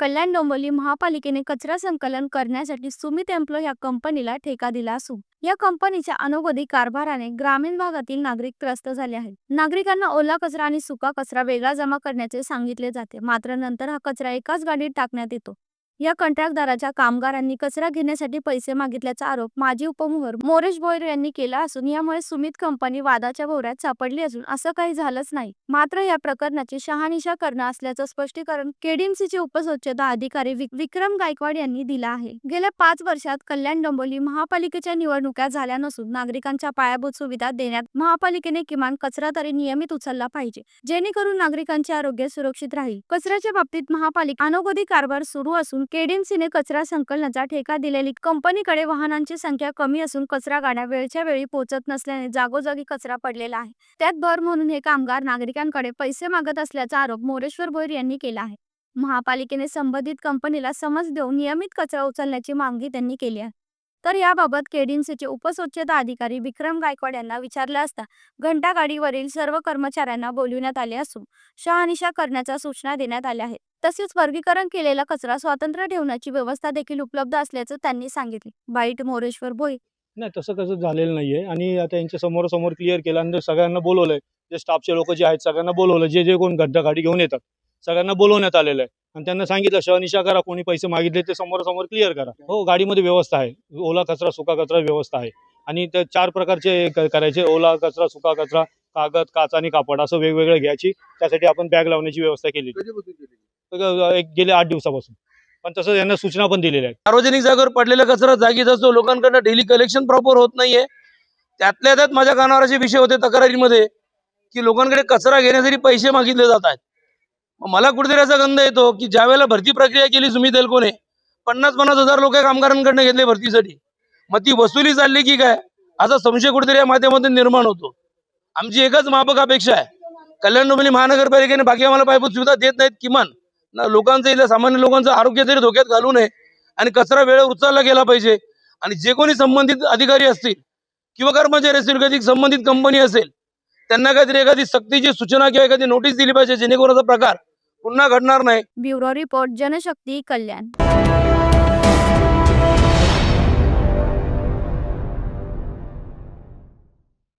कल्याण डोंबिवली महापालिकेने कचरा संकलन करण्यासाठी सुमित एम्प्लो या कंपनीला ठेका दिला असून या कंपनीच्या अनवधी कारभाराने ग्रामीण भागातील नागरिक त्रस्त झाले आहेत. नागरिकांना ओला कचरा आणि सुका कचरा वेगळा जमा करण्याचे सांगितले जाते. मात्र नंतर हा कचरा एकाच गाडीत टाकण्यात येतो. या कंत्राटदाराच्या कामगारांनी कचरा घेण्यासाठी पैसे मागितल्याचा आरोप माजी उपमुहर मोरेश बोयर यांनी केला असून यामुळे सुमित कंपनी वादाच्या भोवऱ्यात सापडली असून असं काही झालंच नाही. मात्र या प्रकरणाची शहानिशा करणं असल्याचं स्पष्टीकरण केडीएमसीचे उपस्वच्छता अधिकारी विक- विक्रम गायकवाड यांनी दिला आहे. गेल्या पाच वर्षात कल्याण डोंबोली महापालिकेच्या निवडणुका झाल्या नसून नागरिकांच्या पायाभूत सुविधा देण्यात महापालिकेने किमान कचरा तरी नियमित उचलला पाहिजे जेणेकरून नागरिकांचे आरोग्य सुरक्षित राहील. कचऱ्याच्या बाबतीत महापालिका अनोगती कारभार सुरू असून केडीएमसीने कचरा संकलनाचा ठेका दिलेली. कंपनीकडे वाहनांची संख्या कमी असून कचरा गाड्या वेळच्या वेळी पोहोचत नसल्याने जागोजागी कचरा पडलेला आहे. त्यात भर म्हणून हे कामगार नागरिकांकडे पैसे मागत असल्याचा आरोप मोरेश्वर भोईर यांनी केला आहे. महापालिकेने संबंधित कंपनीला समज देऊन नियमित कचरा उचलण्याची मागणी त्यांनी केली आहे. तर याबाबत केडीएमसीचे उपस्वच्छता अधिकारी विक्रम गायकवाड यांना विचारलं असता घंटागाडीवरील सर्व कर्मचाऱ्यांना बोलविण्यात आले असून शहानिशा करण्याच्या सूचना देण्यात आल्या आहेत. तसेच वर्गीकरण केलेला कचरा स्वतंत्र ठेवण्याची व्यवस्था देखील उपलब्ध असल्याचं त्यांनी सांगितले. बाईट मोरेश्वर भोई. नाही तसं कसं झालेलं नाहीये. आणि आता यांच्या समोर समोर क्लिअर केलं आणि सगळ्यांना बोलवलंय. जे स्टाफचे लोक जे आहेत सगळ्यांना बोलवलं. जे जे कोण गड्डा गाडी घेऊन येतात सगळ्यांना बोलवण्यात आलेलं आहे. आणि त्यांना सांगितलं शहनिशा करा कोणी पैसे मागितले ते समोर समोर क्लिअर करा. हो गाडीमध्ये व्यवस्था आहे. ओला कचरा सुका कचरा व्यवस्था आहे. आणि त्या चार प्रकारचे करायचे. ओला कचरा सुका कचरा कागद काच आणि कापड असं वेगवेगळं घ्यायची. त्यासाठी आपण बॅग लावण्याची व्यवस्था केली? एक गेल्या आठ दिवसापासून. पण तसं यांना सूचना पण दिलेल्या आहेत. सार्वजनिक जागेवर पडलेला कचरा जागीच असतो. लोकांकडनं डेली कलेक्शन प्रॉपर होत नाहीये. त्यातल्या त्यात माझ्या कानावर असे विषय होते तक्रारीमध्ये की लोकांकडे कचरा घेण्यासाठी पैसे मागितले जात आहेत. मग मला कुठेतरी असा गंध येतो की ज्या वेळेला भरती प्रक्रिया केली सुमित एल्कोने पन्नास पन्नास हजार लोक कामगारांकडनं घेतले भरतीसाठी. मग ती वसुली चालली की काय? असा संशय कुठेतरी या माध्यमातून निर्माण होतो. आमची एकच माफक अपेक्षा आहे. कल्याण डोंबिवली महानगरपालिकेने बाकी आम्हाला पायाभूत सुविधा देत नाहीत किमान. ना लोकांचं इथल्या सामान्य लोकांचं आरोग्य तरी धोक्यात घालू नये. आणि कचरा वेळेवर उचलला गेला पाहिजे. आणि जे कोणी संबंधित अधिकारी असतील किंवा कर्मचारी असतील कधी संबंधित कंपनी असेल त्यांना काहीतरी एखादी सक्तीची सूचना किंवा एखादी नोटीस दिली पाहिजे जेणेकरून असा प्रकार पुन्हा घडणार नाही. Bureau report Janshakti Kalyan.